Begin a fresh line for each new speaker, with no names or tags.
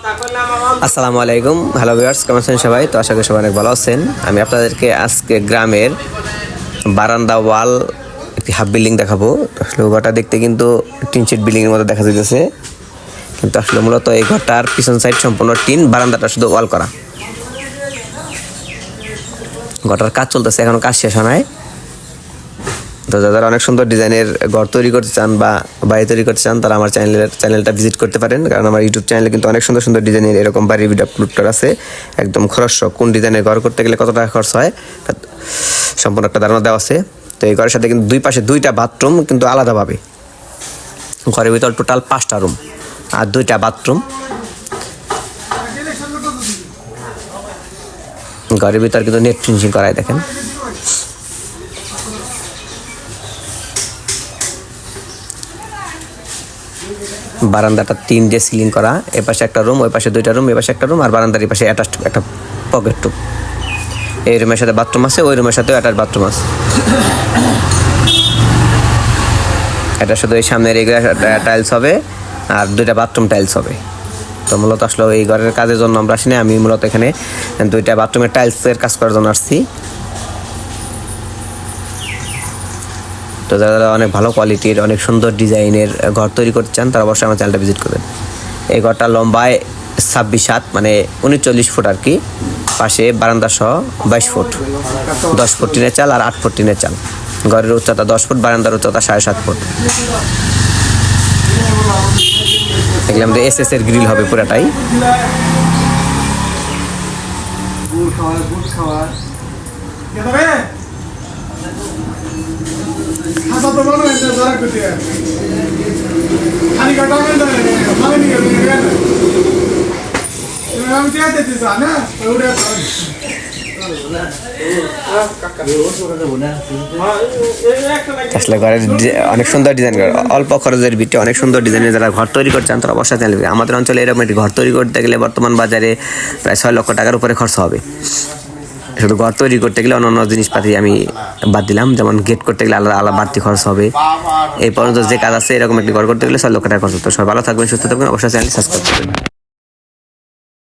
আসসালামু আলাইকুম। Hello viewers কেমন আছেন সবাই? তো আশা করি সবাই অনেক ভালো আছেন। আমি আপনাদেরকে আজকে গ্রামের বারান্দা ওয়াল, একটি হাফ বিল্ডিং দেখাবো। আসলে ঘরটা দেখতে কিন্তু টিন শিট বিল্ডিং এর মতো দেখা যাইতেছে। কিন্তু আসলে মূলত এই ঘরটার পিছন সাইড সম্পূর্ণ টিন, বারান্দাটা শুধু ওয়াল করা। ঘরটার কাজ চলতেছে, এখনও কাজ শেষ হয় তো যারা অনেক সুন্দর ডিজাইনের ঘর তৈরি করতে চান বা বাড়ি তৈরি করতে চান, তারা আমার চ্যানেলের চ্যানেলটা ভিজিট করতে পারেন। কারণ আমার ইউটিউব চ্যানেলে কিন্তু অনেক সুন্দর সুন্দর ডিজাইনের এরকম বাড়ির ভিডিও আপলোড করা আছে। একদম খরচ কোন ডিজাইনের ঘর করতে গেলে কত টাকা খরচ হয় সম্পূর্ণ একটা ধারণা দেওয়া আছে। তো এই ঘরের সাথে কিন্তু দুই পাশে দুইটা বাথরুম কিন্তু আলাদাভাবে। ঘরের ভিতর টোটাল পাঁচটা রুম আর দুইটা বাথরুম ঘরের ভিতর কিন্তু নেট ফিনিশিং করায় দেখেন। বারান্দাটা তিন দিয়ে সিলিং করা এ পাশে একটা রুম ওই পাশে দুইটা রুম এ পাশে একটা রুম, আর বারান্দার এই পাশে অ্যাটাচড একটা পকেট রুম এই রুমের সাথে বাথরুম আছে, ওই রুমের সাথেও অ্যাটাচ বাথরুম আছে। এটা শুধু এই সামনের এগুলো টাইলস হবে, আর দুইটা বাথরুম টাইলস হবে। তো মূলত আসলে এই ঘরের কাজের জন্য আমরা আসিনি আমি মূলত এখানে দুইটা বাথরুমের টাইলসের কাজ করার জন্য আসছি। তো যারা অনেক ভালো কোয়ালিটির অনেক সুন্দর ডিজাইনের ঘর তৈরি করতে চান, তারা অবশ্যই আমার চ্যানেলটা ভিজিট করবেন। এই ঘরটা লম্বায় ছাব্বিশ সাত মানে উনচল্লিশ ফুট আর কি। পাশে বারান্দা সহ বাইশ ফুট। দশ ফুট টিনের চাল আর আট ফুট টিনের চাল। ঘরের উচ্চতা দশ ফুট, বারান্দার উচ্চতা সাড়ে সাত ফুট। দেখলাম এস এস এর গ্রিল হবে পুরাটাই।
গুড় খাওয়া গুড় খাওয়া তবে তো বলো এটা জরা করতে খালি কাটা নিয়ে নিয়ে তুমি আমি চেয়ে দিতে না ওরে
আসলে ঘরের অনেক সুন্দর ডিজাইন অল্প খরচের ভিতরে অনেক সুন্দর ডিজাইনের যারা ঘর তৈরি করছেন তারা অবশ্যই আমাদের অঞ্চলে এরকম একটি ঘর তৈরি করতে গেলে বর্তমান বাজারে প্রায় ছয় লক্ষ টাকার উপরে খরচ হবে। শুধু ঘর তৈরি করতে গেলে অন্যান্য জিনিসপাতি আমি বাদ দিলাম। যেমন গেট করতে গেলে আলাদা আলাদা বাড়তি খরচ হবে। এই পর্যন্ত যে কাজ আছে, এরকম একটি ঘর করতে গেলে সব লক্ষ টাকা খরচ হতো। সবাই ভালো থাকবেন, সুস্থ থাকবেন। অবশ্যই চ্যানেল সাবস্ক্রাইব করবেন।